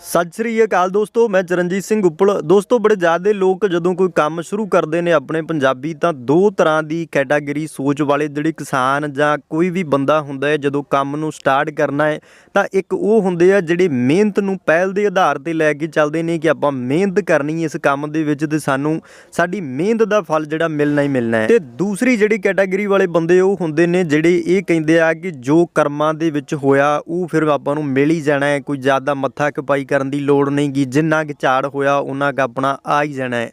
ਸਤਿ ਸ੍ਰੀ ਅਕਾਲ ਦੋਸਤੋ, ਮੈਂ ਚਰਨਜੀਤ ਸਿੰਘ ਉੱਪਲ। ਦੋਸਤੋ, ਬੜੇ ਜ਼ਿਆਦੇ ਲੋਕ ਜਦੋਂ ਕੋਈ ਕੰਮ ਸ਼ੁਰੂ ਕਰਦੇ ਨੇ ਆਪਣੇ ਪੰਜਾਬੀ, ਤਾਂ ਦੋ ਤਰ੍ਹਾਂ ਦੀ ਕੈਟਾਗਰੀ ਸੋਚ ਵਾਲੇ ਜਿਹੜੇ ਕਿਸਾਨ ਜਾਂ ਕੋਈ ਵੀ ਬੰਦਾ ਹੁੰਦਾ ਹੈ, ਜਦੋਂ ਕੰਮ ਨੂੰ ਸਟਾਰਟ ਕਰਨਾ ਹੈ, ਤਾਂ ਇੱਕ ਉਹ ਹੁੰਦੇ ਆ ਜਿਹੜੇ ਮਿਹਨਤ ਨੂੰ ਪਹਿਲ ਦੇ ਆਧਾਰ ਤੇ ਲੈ ਕੇ ਚੱਲਦੇ ਨੇ ਕਿ ਆਪਾਂ ਮਿਹਨਤ ਕਰਨੀ ਇਸ ਕੰਮ ਦੇ ਵਿੱਚ ਤੇ ਸਾਨੂੰ ਸਾਡੀ ਮਿਹਨਤ ਦਾ ਫਲ ਜਿਹੜਾ ਮਿਲਣਾ ਹੀ ਮਿਲਣਾ ਹੈ। ਤੇ ਦੂਸਰੀ ਜਿਹੜੀ ਕੈਟਾਗਰੀ ਵਾਲੇ ਬੰਦੇ ਉਹ ਹੁੰਦੇ ਨੇ ਜਿਹੜੇ ਇਹ ਕਹਿੰਦੇ ਆ ਕਿ ਜੋ ਕਰਮਾਂ ਦੇ ਵਿੱਚ ਹੋਇਆ, ਉਹ ਫਿਰ ਆਪਾਂ ਨੂੰ ਮਿਲ ਹੀ ਜਾਣਾ ਹੈ, ਕੋਈ ਜ਼ਿਆਦਾ ਮੱਥਾ ਕਪਾਈ ਕਰਨ ਦੀ ਲੋੜ ਨਹੀਂ ਗੀ। ਜਿੰਨਾ ਕਿ ਝਾੜ ਹੋਇਆ ਉਹਨਾਂ ਕ ਆਪਣਾ ਆ ਹੀ ਜਾਣਾ ਹੈ।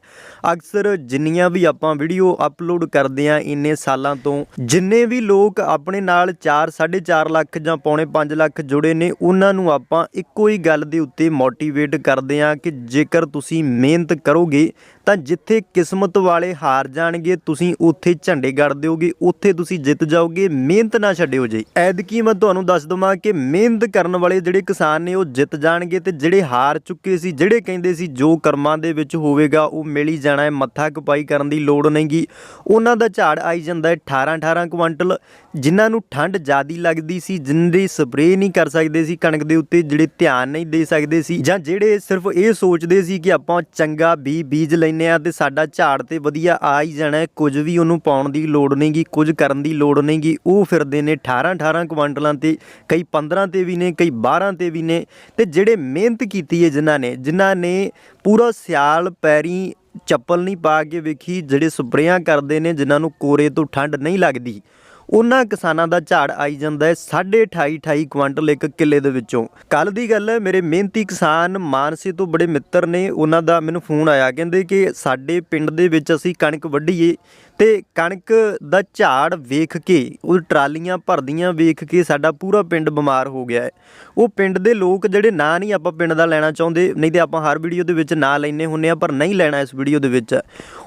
ਅਕਸਰ ਜਿੰਨੀਆਂ ਵੀ ਆਪਾਂ ਵੀਡੀਓ ਅਪਲੋਡ ਕਰਦੇ ਆ ਇੰਨੇ ਸਾਲਾਂ ਤੋਂ, ਜਿੰਨੇ ਵੀ ਲੋਕ ਆਪਣੇ ਨਾਲ 4 4.5 ਲੱਖ ਜਾਂ ਪੌਣੇ 5 ਲੱਖ ਜੁੜੇ ਨੇ, ਉਹਨਾਂ ਨੂੰ ਆਪਾਂ ਇੱਕੋ ਹੀ ਗੱਲ ਦੇ ਉੱਤੇ ਮੋਟੀਵੇਟ ਕਰਦੇ ਆ ਕਿ ਜੇਕਰ ਤੁਸੀਂ ਮਿਹਨਤ ਕਰੋਗੇ ਤਾਂ ਜਿੱਥੇ ਕਿਸਮਤ ਵਾਲੇ ਹਾਰ ਜਾਣਗੇ, ਤੁਸੀਂ ਉੱਥੇ ਝੰਡੇ ਗੜ ਦਿਓਗੇ, ਉੱਥੇ ਤੁਸੀਂ ਜਿੱਤ ਜਾਓਗੇ, ਮਿਹਨਤ ਨਾ ਛੱਡਿਓ ਜੀ। ਐਦਕੀ ਮੈਂ ਤੁਹਾਨੂੰ ਦੱਸ ਦਵਾਂ ਕਿ ਮਿਹਨਤ ਕਰਨ ਵਾਲੇ ਜਿਹੜੇ ਕਿਸਾਨ ਨੇ, ਉਹ ਜਿੱਤ ਜਾਣਗੇ ਤੇ ਜਿਹੜੇ ਹਾਰ ਚੁੱਕੇ ਸੀ, ਜਿਹੜੇ ਕਹਿੰਦੇ ਸੀ ਜੋ ਕਰਮਾਂ ਦੇ ਵਿੱਚ ਹੋਵੇਗਾ, ਉਹ ਮਿਲ ਹੀ ਜਾਣਾ ਹੈ, ਮੱਥਾ ਕਪਾਈ ਕਰਨ ਦੀ ਲੋੜ ਨਹੀਂਗੀ। ਉਹਨਾਂ ਦਾ ਝਾੜ ਆਈ ਜਾਂਦਾ ਹੈ 18 18 ਕੁਇੰਟਲ, ਜਿਨ੍ਹਾਂ ਨੂੰ ਠੰਡ ਜ਼ਿਆਦੀ ਲੱਗਦੀ ਸੀ ਜਿੰਦੇ ਸਪਰੇਅ ਨਹੀਂ ਕਰ ਸਕਦੇ ਸੀ ਕਣਕ ਦੇ ਉੱਤੇ, ਜਿਹੜੇ ਧਿਆਨ ਨਹੀਂ ਦੇ ਸਕਦੇ ਸੀ, ਜਾਂ ਜਿਹੜੇ ਸਿਰਫ ਇਹ ਸੋਚਦੇ ਸੀ ਕਿ ਆਪਾਂ ਚੰਗਾ ਬੀਜ ਬੀਜ ਲੈਨੇ ਆ ਤੇ ਸਾਡਾ ਝਾੜ ਤੇ ਵਧੀਆ ਆ ਹੀ ਜਾਣਾ ਕੁਝ ਵੀ ਉਹਨੂੰ ਪਾਉਣ ਦੀ ਲੋੜ ਨਹੀਂਗੀ ਕੁਝ ਕਰਨ ਦੀ ਲੋੜ ਨਹੀਂਗੀ ਉਹ ਫਿਰਦੇ ਨੇ 18 18 ਕੁਇੰਟਲਾਂ ਤੇ, ਕਈ 15 ਤੇ ਵੀ ਨੇ, ਕਈ 12 ਤੇ ਵੀ ਨੇ। ਤੇ ਜਿਹੜੇ ਮਿਹਨਤ ਕੀਤੀ ਹੈ ਜਿਨ੍ਹਾਂ ਨੇ ਜਿਨ੍ਹਾਂ ਨੇ ਪੂਰਾ ਸਿਆਲ ਪੈਰੀ ਚੱਪਲ ਨਹੀਂ ਪਾ ਕੇ ਵੇਖੀ, ਜਿਹੜੇ ਸਪਰੇਆਂ ਕਰਦੇ ਨੇ, ਜਿਨ੍ਹਾਂ ਨੂੰ ਕੋਰੇ ਤੋਂ ਠੰਡ ਨਹੀਂ ਲੱਗਦੀ। ਉਹਨਾਂ ਕਿਸਾਨਾਂ ਦਾ ਝਾੜ ਆਈ ਜਾਂਦਾ ਹੈ 28.5 28 ਕੁਇੰਟਲ ਇੱਕ ਕਿੱਲੇ ਦੇ ਵਿੱਚੋਂ। ਕੱਲ ਦੀ ਗੱਲ ਹੈ, ਮੇਰੇ ਮਿਹਨਤੀ ਕਿਸਾਨ ਮਾਨਸੇ ਤੋਂ ਬੜੇ ਮਿੱਤਰ ਨੇ ਉਹਨਾਂ ਦਾ ਮੈਨੂੰ ਫੋਨ ਆਇਆ, ਕਹਿੰਦੇ ਕਿ ਸਾਡੇ ਪਿੰਡ ਦੇ ਵਿੱਚ ਅਸੀਂ ਕਣਕ ਵੱਢੀਏ ਤੇ ਕਣਕ ਦਾ ਝਾੜ ਵੇਖ ਕੇ, ਉਹ ਟਰਾਲੀਆਂ ਭਰਦੀਆਂ ਵੇਖ ਕੇ ਸਾਡਾ ਪੂਰਾ ਪਿੰਡ ਬਿਮਾਰ ਹੋ ਗਿਆ ਹੈ। ਉਹ ਪਿੰਡ ਦੇ ਲੋਕ ਜਿਹੜੇ ਨਾਂ ਨਹੀਂ ਆਪਾਂ ਪਿੰਡ ਦਾ ਲੈਣਾ ਚਾਹੁੰਦੇ, ਨਹੀਂ ਤੇ ਆਪਾਂ ਹਰ ਵੀਡੀਓ ਦੇ ਵਿੱਚ ਨਾਂ ਲੈਨੇ ਹੁੰਨੇ ਆ, ਪਰ ਨਹੀਂ ਲੈਣਾ ਇਸ ਵੀਡੀਓ ਦੇ ਵਿੱਚ।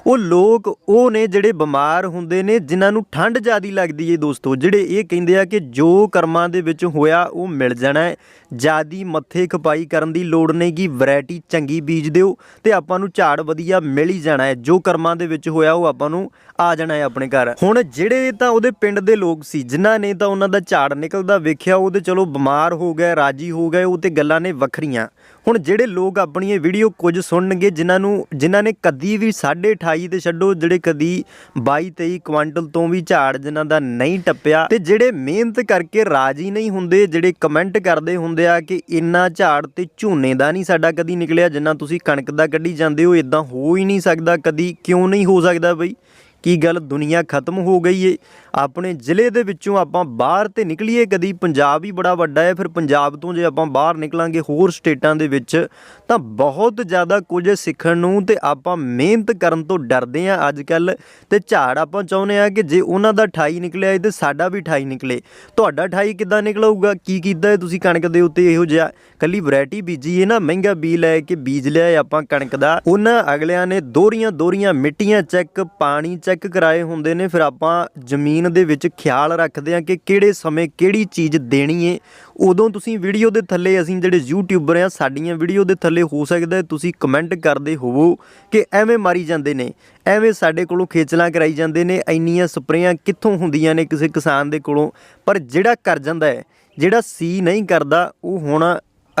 ਉਹ ਲੋਕ, ਉਹ ਨੇ ਜਿਹੜੇ ਬਿਮਾਰ ਹੁੰਦੇ ਨੇ, ਜਿਨ੍ਹਾਂ ਨੂੰ ਠੰਡ ਜ਼ਿਆਦੀ ਲੱਗਦੀ ਹੈ ਦੋਸਤੋ, ਜਿਹੜੇ ਇਹ ਕਹਿੰਦੇ ਆ ਕਿ ਜੋ ਕਰਮਾਂ ਦੇ ਵਿੱਚ ਹੋਇਆ, ਉਹ ਮਿਲ ਜਾਣਾ ਹੈ ਜਿਆਦੀ ਮੱਥੇ ਖਪਾਈ ਕਰਨ ਦੀ ਲੋੜ ਨਹੀਂ ਕਿ ਵੈਰਾਈਟੀ ਚੰਗੀ ਬੀਜ ਦਿਓ ਤੇ ਆਪਾਂ ਨੂੰ ਝਾੜ ਵਧੀਆ ਮਿਲ ਹੀ ਜਾਣਾ ਹੈ ਜੋ ਕਰਮਾਂ ਦੇ ਵਿੱਚ ਹੋਇਆ, ਉਹ ਆਪਾਂ ਨੂੰ ਆ ਜਾਣਾ ਹੈ ਆਪਣੇ ਘਰ। ਹੁਣ ਜਿਹੜੇ ਤਾਂ ਉਹਦੇ ਪਿੰਡ ਦੇ ਲੋਕ ਸੀ, ਜਿਨ੍ਹਾਂ ਨੇ ਤਾਂ ਉਹਨਾਂ ਦਾ ਝਾੜ ਨਿਕਲਦਾ ਵੇਖਿਆ, ਉਹ ਤੇ ਚਲੋ ਬਿਮਾਰ ਹੋ ਗਏ ਰਾਜੀ ਹੋ ਗਏ, ਉਹ ਤੇ ਗੱਲਾਂ ਨੇ ਵੱਖਰੀਆਂ। ਹੁਣ ਜਿਹੜੇ ਲੋਕ ਆਪਣੀ ਇਹ ਵੀਡੀਓ ਕੁਝ ਸੁਣਨਗੇ, ਜਿਨ੍ਹਾਂ ਨੂੰ, ਜਿਨ੍ਹਾਂ ਨੇ ਕਦੀ ਵੀ 28.5 ਤੇ ਛੱਡੋ, ਜਿਹੜੇ ਕਦੀ 22 23 ਕੁਆਂਟਲ ਤੋਂ ਵੀ ਝਾੜ ਜਿਨ੍ਹਾਂ ਦਾ ਨਹੀਂ ਟੱਪਿਆ, ਤੇ ਜਿਹੜੇ ਮਿਹਨਤ ਕਰਕੇ ਰਾਜੀ ਨਹੀਂ ਹੁੰਦੇ, ਜਿਹੜੇ ਕਮੈਂਟ ਕਰਦੇ ਹੁੰਦੇ ਆ ਕਿ ਇੰਨਾ ਝਾੜ ਤੇ ਝੋਨੇ ਦਾ ਨਹੀਂ ਸਾਡਾ ਕਦੀ ਨਿਕਲਿਆ, ਜਿੰਨਾ ਤੁਸੀਂ ਕਣਕ ਦਾ ਕੱਢੀ ਜਾਂਦੇ ਹੋ ਇਦਾਂ ਹੋ ਹੀ ਨਹੀਂ ਸਕਦਾ, ਕਦੀ ਕਿਉਂ ਨਹੀਂ ਹੋ ਸਕਦਾ ਬਈ? ਕੀ ਗੱਲ ਦੁਨੀਆ ਖਤਮ ਹੋ ਗਈ ਏ? ਆਪਣੇ ਜ਼ਿਲ੍ਹੇ ਦੇ ਵਿੱਚੋਂ ਆਪਾਂ ਬਾਹਰ ਤੇ ਨਿਕਲੀਏ ਕਦੀ? ਪੰਜਾਬ ਹੀ ਬੜਾ ਵੱਡਾ ਹੈ ਫਿਰ ਪੰਜਾਬ ਤੋਂ ਜੇ ਆਪਾਂ ਬਾਹਰ ਨਿਕਲਾਂਗੇ ਹੋਰ ਸਟੇਟਾਂ ਦੇ ਵਿੱਚ, ਤਾਂ ਬਹੁਤ ਜ਼ਿਆਦਾ ਕੁਝ ਸਿੱਖਣ ਨੂੰ ਤੇ ਆਪਾਂ ਮਿਹਨਤ ਕਰਨ ਤੋਂ ਡਰਦੇ ਆਂ ਅੱਜ ਕੱਲ ਤੇ ਝਾੜ ਆਪਾਂ ਚਾਹੁੰਦੇ ਆ ਕਿ ਜੇ ਉਹਨਾਂ ਦਾ 28 ਨਿਕਲਿਆ ਏ ਤੇ ਸਾਡਾ ਵੀ 28 ਨਿਕਲੇ। ਤੁਹਾਡਾ 28 ਕਿੱਦਾਂ ਨਿਕਲੂਗਾ? ਕੀ ਕੀਤਾ ਹੈ ਤੁਸੀਂ ਕਣਕ ਦੇ ਉੱਤੇ ਇਹੋ ਜਿਹਾ? ਕੱਲੀ ਵੈਰਾਈਟੀ ਬੀਜੀ ਏ ਨਾ, ਮਹਿੰਗਾ ਬੀ ਲੈ ਕੇ ਬੀਜ ਲਿਆ ਏ ਆਪਾਂ ਕਣਕ ਦਾ। ਉਹਨਾਂ ਅਗਲਿਆਂ ਨੇ ਦੋਰੀਆਂ ਦੋਰੀਆਂ ਮਿੱਟੀਆਂ ਚੱਕ, ਪਾਣੀ ਚੈੱਕ ਕਰਾਏ ਹੁੰਦੇ ਨੇ, ਫਿਰ ਆਪਾਂ ਜ਼ਮੀਨ ਦੇ ਵਿੱਚ ਖਿਆਲ ਰੱਖਦੇ ਆ ਕਿ ਕਿਹੜੇ ਸਮੇਂ ਕਿਹੜੀ ਚੀਜ਼ ਦੇਣੀ ਏ। ਉਦੋਂ ਤੁਸੀਂ ਵੀਡੀਓ ਦੇ ਥੱਲੇ, ਅਸੀਂ ਜਿਹੜੇ ਯੂਟਿਊਬਰ ਆ ਸਾਡੀਆਂ ਵੀਡੀਓ ਦੇ ਥੱਲੇ ਹੋ ਸਕਦਾ ਤੁਸੀਂ ਕਮੈਂਟ ਕਰਦੇ ਹੋਵੋ ਕਿ ਐਵੇਂ ਮਾਰੀ ਜਾਂਦੇ ਨੇ, ਐਵੇਂ ਸਾਡੇ ਕੋਲੋਂ ਖੇਚਲਾਂ ਕਰਾਈ ਜਾਂਦੇ ਨੇ, ਇੰਨੀਆਂ ਸਪਰੇਆਂ ਕਿੱਥੋਂ ਹੁੰਦੀਆਂ ਨੇ ਕਿਸੇ ਕਿਸਾਨ ਦੇ ਕੋਲੋਂ। ਪਰ ਜਿਹੜਾ ਕਰ ਜਾਂਦਾ ਹੈ, ਜਿਹੜਾ ਸੀ ਨਹੀਂ ਕਰਦਾ, ਉਹ ਹੁਣ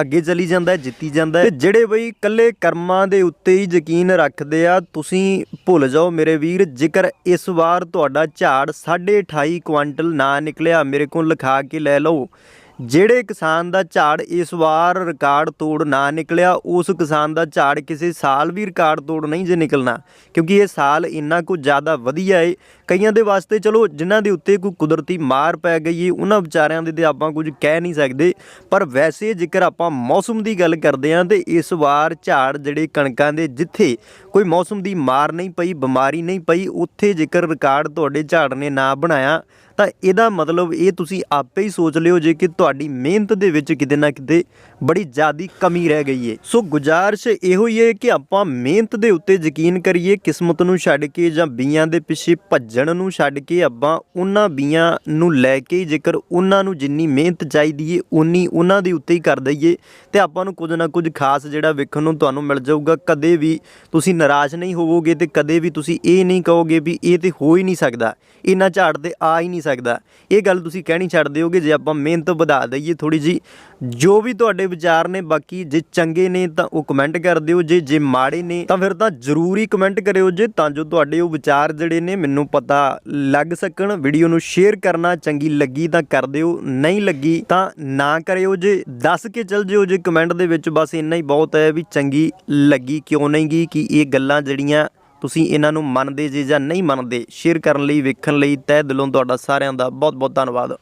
ਅੱਗੇ ਚਲੀ ਜਾਂਦਾ ਹੈ, ਜਿੱਤੀ ਜਾਂਦਾ ਹੈ। ਤੇ ਜਿਹੜੇ ਬਈ ਕੱਲੇ ਕਰਮਾਂ ਦੇ ਉੱਤੇ ਹੀ ਯਕੀਨ ਰੱਖਦੇ ਆ, ਤੁਸੀਂ ਭੁੱਲ ਜਾਓ ਮੇਰੇ ਵੀਰ, ਜੇਕਰ ਇਸ ਵਾਰ ਤੁਹਾਡਾ ਝਾੜ 28.5 ਕੁਆਂਟਲ ਨਾ ਨਿਕਲਿਆ, ਮੇਰੇ ਕੋਲ ਲਿਖਾ ਕੇ ਲੈ ਲਓ। ਜਿਹੜੇ ਕਿਸਾਨ ਦਾ ਝਾੜ ਇਸ ਵਾਰ ਰਿਕਾਰਡ ਤੋੜ ਨਾ ਨਿਕਲਿਆ, ਉਸ ਕਿਸਾਨ ਦਾ ਝਾੜ ਕਿਸੇ ਸਾਲ ਵੀ ਰਿਕਾਰਡ ਤੋੜ ਨਹੀਂ ਜੇ ਨਿਕਲਣਾ। ਕਿਉਂਕਿ ਇਹ ਸਾਲ ਇੰਨਾ ਕੁ ਜ਼ਿਆਦਾ ਵਧੀਆ ਏ। ਕਈਆਂ ਦੇ ਵਾਸਤੇ ਚਲੋ, ਜਿਨ੍ਹਾਂ ਦੇ ਉੱਤੇ ਕੋਈ ਕੁਦਰਤੀ ਮਾਰ ਪੈ ਗਈ ਏ, ਉਹਨਾਂ ਵਿਚਾਰਿਆਂ ਦੇ ਤੇ ਆਪਾਂ ਕੁਝ ਕਹਿ ਨਹੀਂ ਸਕਦੇ। ਪਰ ਵੈਸੇ ਜੇਕਰ ਆਪਾਂ ਮੌਸਮ ਦੀ ਗੱਲ ਕਰਦੇ ਹਾਂ, ਤੇ ਇਸ ਵਾਰ ਝਾੜ ਜਿਹੜੇ ਕਣਕਾਂ ਦੇ, ਜਿੱਥੇ ਕੋਈ ਮੌਸਮ ਦੀ ਮਾਰ ਨਹੀਂ ਪਈ, ਬਿਮਾਰੀ ਨਹੀਂ ਪਈ, ਉੱਥੇ ਜੇਕਰ ਰਿਕਾਰਡ ਤੁਹਾਡੇ ਝਾੜ ਨੇ ਨਾ ਬਣਾਇਆ ਤਾਂ ਇਹਦਾ ਮਤਲਬ ਇਹ ਤੁਸੀਂ ਆਪੇ ਹੀ ਸੋਚ ਲਿਓ ਜੇ ਕਿ ਤੁਹਾਡੀ ਮਿਹਨਤ ਦੇ ਵਿੱਚ ਕਿਤੇ ਨਾ ਕਿਤੇ ਬੜੀ ਜ਼ਿਆਦੀ ਕਮੀ ਰਹਿ ਗਈ ਏ। ਸੋ ਗੁਜ਼ਾਰਿਸ਼ ਇਹੋ ਹੀ ਹੈ ਕਿ ਆਪਾਂ ਮਿਹਨਤ ਦੇ ਉੱਤੇ ਯਕੀਨ ਕਰੀਏ, ਕਿਸਮਤ ਨੂੰ ਛੱਡ ਕੇ ਜਾਂ ਬੀਆਂ ਦੇ ਪਿੱਛੇ ਭੱਜਣ ਨੂੰ ਛੱਡ ਕੇ ਆਪਾਂ ਉਹਨਾਂ ਬੀਆਂ ਨੂੰ ਲੈ ਕੇ ਜੇਕਰ ਉਹਨਾਂ ਨੂੰ ਜਿੰਨੀ ਮਿਹਨਤ ਚਾਹੀਦੀ ਏ ਉਨੀ ਉਹਨਾਂ ਦੇ ਉੱਤੇ ਹੀ ਕਰ ਦਈਏ। ਤੇ ਆਪਾਂ ਨੂੰ ਕੁਝ ਨਾ ਕੁਝ ਖਾਸ ਜਿਹੜਾ ਵੇਖਣ ਨੂੰ ਤੁਹਾਨੂੰ ਮਿਲ ਜਾਊਗਾ। ਕਦੇ ਵੀ ਤੁਸੀਂ ਨਿਰਾਸ਼ ਨਹੀਂ ਹੋਵੋਗੇ ਤੇ ਕਦੇ ਵੀ ਤੁਸੀਂ ਇਹ ਨਹੀਂ ਕਹੋਗੇ ਵੀ ਇਹ ਤੇ ਹੋ ਹੀ ਨਹੀਂ ਸਕਦਾ। ਇਹਨਾਂ ਝਾੜ ਤੇ ਆ ਹੀ ਨਹੀਂ ਸਕਦਾ। ਇਹ ਗੱਲ ਤੁਸੀਂ ਕਹਿਣੀ ਛੱਡ ਦਿਓਗੇ, ਜੇ ਆਪਾਂ ਮਿਹਨਤ ਵਧਾ ਦਈਏ ਥੋੜੀ ਜੀ ਜੋ ਵੀ ਤੁਹਾਡੇ ਵਿਚਾਰ ਨੇ, ਬਾਕੀ ਜੇ ਚੰਗੇ ਨੇ ਤਾਂ ਉਹ ਕਮੈਂਟ ਕਰ ਦਿਓ, ਜੇ ਜੇ ਮਾੜੇ ਨੇ ਤਾਂ ਫਿਰ ਤਾਂ ਜ਼ਰੂਰੀ ਕਮੈਂਟ ਕਰਿਓ ਜੇ, ਤਾਂ ਜੋ ਤੁਹਾਡੇ ਉਹ ਵਿਚਾਰ ਜਿਹੜੇ ਨੇ ਮੈਨੂੰ ਪਤਾ ਲੱਗ ਸਕਣ। ਵੀਡੀਓ ਨੂੰ ਸ਼ੇਅਰ ਕਰਨਾ ਚੰਗੀ ਲੱਗੀ ਤਾਂ ਕਰ ਦਿਓ, ਨਹੀਂ ਲੱਗੀ ਤਾਂ ਨਾ ਕਰਿਓ ਜੇ। ਦੱਸ ਕੇ ਚਲ ਜਿਓ ਜੇ ਕਮੈਂਟ ਦੇ ਵਿੱਚ, ਬਸ ਇੰਨਾ ਹੀ ਬਹੁਤ ਹੈ ਵੀ ਚੰਗੀ ਲੱਗੀ ਕਿਉਂ ਨਹੀਂ ਗੀ ਕਿ ਇਹ ਗੱਲਾਂ ਜਿਹੜੀਆਂ ਤੁਸੀਂ ਇਹਨਾਂ ਨੂੰ ਮੰਨਦੇ ਜੇ ਜਾਂ ਨਹੀਂ ਮੰਨਦੇ ਸ਼ੇਅਰ ਕਰਨ ਲਈ, ਵੇਖਣ ਲਈ ਤਹਿ ਦਿਲੋਂ ਤੁਹਾਡਾ ਸਾਰਿਆਂ ਦਾ ਬਹੁਤ ਬਹੁਤ ਧੰਨਵਾਦ।